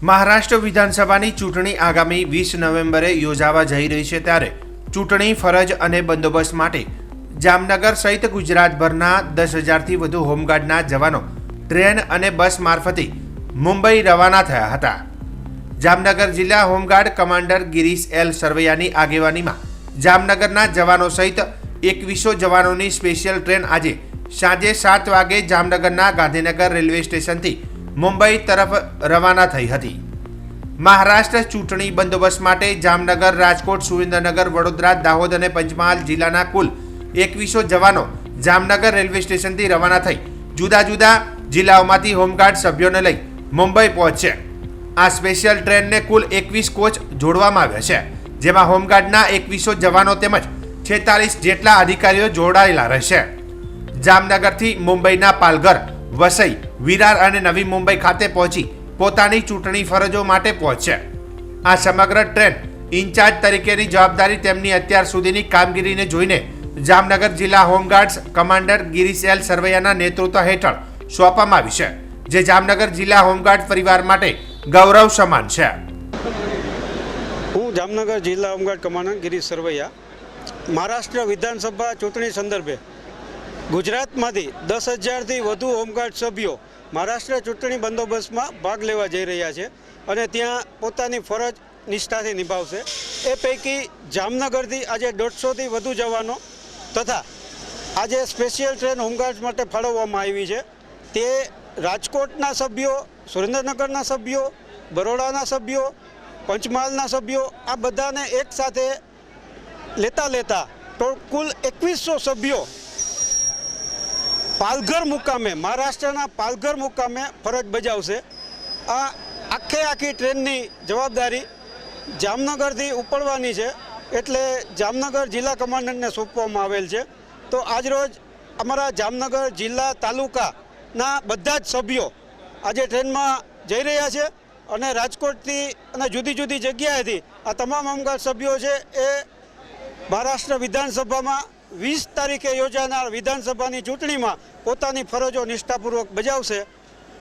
મહારાષ્ટ્ર વિધાનસભાની ચૂંટણી આગામી વીસ નવેમ્બરે યોજાવા જઈ રહી છે ત્યારે ચૂંટણી ફરજ અને બંદોબસ્ત માટે જામનગર સહિત ગુજરાતભરના દસ હજારથી વધુ હોમગાર્ડના જવાનો ટ્રેન અને બસ મારફતે મુંબઈ રવાના થયા હતા. જામનગર જિલ્લા home guard commander Girish L સરવૈયાની આગેવાનીમાં જામનગરના જવાનો સહિત એકવીસો જવાનોની સ્પેશિયલ ટ્રેન આજે સાંજે સાત વાગે જામનગરના ગાંધીનગર રેલવે સ્ટેશનથી મુંબઈ તરફ રવાના થઈ હતી. મહારાષ્ટ્ર ચૂંટણી બંદોબસ્ત માટે જામનગર, રાજકોટ, સુરેન્દ્રનગર, વડોદરા, દાહોદ અને પંચમહાલ જિલ્લાના કુલ એકવીસો જવાનો જામનગર રેલવે સ્ટેશનથી રવાના થઈ. જુદા જુદા જિલ્લાઓમાંથી હોમગાર્ડ સભ્યોને લઈ મુંબઈ પહોંચશે આ સ્પેશિયલ ટ્રેનને કુલ એકવીસ કોચ જોડવામાં આવ્યા છે, જેમાં હોમગાર્ડના એકવીસો જવાનો તેમજ છેતાલીસ જેટલા અધિકારીઓ જોડાયેલા રહેશે. જામનગરથી મુંબઈના પાલઘર વસઈ વિરાર અને નવી મુંબઈ ખાતે પહોંચી પોતાની ચૂંટણી ફરજો માટે પહોંચશે આ સમગ્ર ટ્રેન ઇન્ચાર્જ તરીકેની જવાબદારી તેમની અત્યાર સુધીની કામગીરીને જોઈને જામનગર જિલ્લા home guards commander Girish L સરવૈયાના નેતૃત્વ હેઠળ સોંપવામાં આવી છે, જે જામનગર જિલ્લા હોમગાર્ડ પરિવાર માટે ગૌરવ સમાન છે. હું જામનગર જિલ્લા home guard commander Girish Sarvaiya. Maharashtra વિધાનસભા ચૂંટણી સંદર્ભે ગુજરાતમાંથી દસ હજારથી વધુ હોમગાર્ડ સભ્યો મહારાષ્ટ્ર ચૂંટણી બંદોબસ્તમાં ભાગ લેવા જઈ રહ્યા છે અને ત્યાં પોતાની ફરજ નિષ્ઠાથી નિભાવશે. એ પૈકી જામનગરથી આજે દોઢસોથી વધુ જવાનો તથા આજે સ્પેશિયલ ટ્રેન હોમગાર્ડ માટે ફાળવવામાં આવી છે. તે રાજકોટના સભ્યો, સુરેન્દ્રનગરના સભ્યો, બરોડાના સભ્યો, પંચમહાલના સભ્યો આ બધાને એકસાથે લેતા લેતા કુલ એકવીસો સભ્યો પાલઘર મુકામે, મહારાષ્ટ્રના પાલઘર મુકામે ફરજ બજાવશે. આ આખે આખી ટ્રેનની જવાબદારી જામનગરથી ઉપડવાની છે. એટલે જામનગર જિલ્લા કમાન્ડરને સોંપવામાં આવેલ છે. તો આજરોજ અમારા જામનગર જિલ્લા તાલુકાના બધા જ સભ્યો આજે ટ્રેનમાં જઈ રહ્યા છે અને રાજકોટથી અને જુદી જુદી જગ્યાએથી આ તમામ હોમગાર્ડ સભ્યો છે એ મહારાષ્ટ્ર વિધાનસભામાં વીસ તારીખે યોજાનાર વિધાનસભાની ચૂંટણીમાં પોતાની ફરજો નિષ્ઠાપૂર્વક બજાવશે.